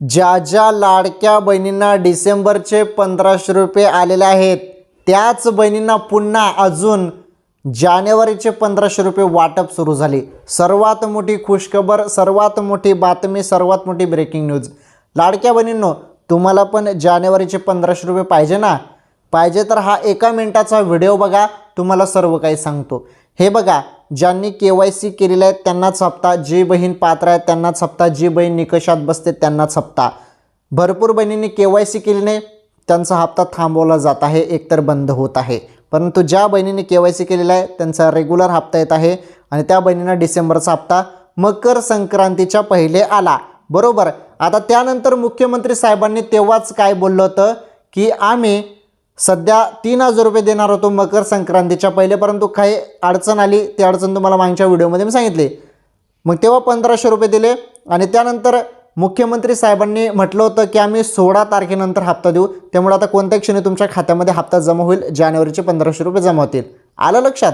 ज्या ज्या लाडक्या बहिणींना डिसेंबरचे पंधराशे रुपये आलेले आहेत त्याच बहिणींना पुन्हा अजून जानेवारीचे पंधराशे रुपये वाटप सुरू झाले. सर्वात मोठी खुशखबर सर्वात मोठी बातमी सर्वात मोठी ब्रेकिंग न्यूज लाडक्या बहिणींनो तुम्हाला पण जानेवारीचे पंधराशे रुपये पाहिजे ना? पाहिजे तर हा एका मिनिटाचा व्हिडिओ बघा तुम्हाला सर्व काही सांगतो. हे बघा ज्यांनी के वाय सी केलेलं आहे त्यांनाच हप्ता जी बहीण पात्र आहे त्यांनाच हप्ता जी बहीण निकषात बसते त्यांनाच हप्ता भरपूर बहिणींनी के वाय सी केली नाही. त्यांचा हप्ता थांबवला जात आहे. एकतर बंद होत आहे. परंतु ज्या बहिणींनी के वाय सी केलेला आहे त्यांचा रेग्युलर हप्ता येत आहे आणि त्या बहिणींना डिसेंबरचा हप्ता मकर संक्रांतीच्या पहिले आला. बरोबर? आता त्यानंतर मुख्यमंत्री साहेबांनी तेव्हाच काय बोललं होतं की आम्ही सध्या तीन हजार रुपये देणार होतो मकर संक्रांतीच्या पहिले परंतु काही अडचण आली. ती अडचण तुम्हाला मागच्या व्हिडिओमध्ये मी सांगितली. मग तेव्हा पंधराशे रुपये दिले आणि त्यानंतर मुख्यमंत्री साहेबांनी म्हटलं होतं की आम्ही सोळा तारखेनंतर हप्ता देऊ. त्यामुळे आता कोणत्या क्षणी तुमच्या खात्यामध्ये हप्ता जमा होईल. जानेवारीचे पंधराशे रुपये जमा होतील. आलं लक्षात?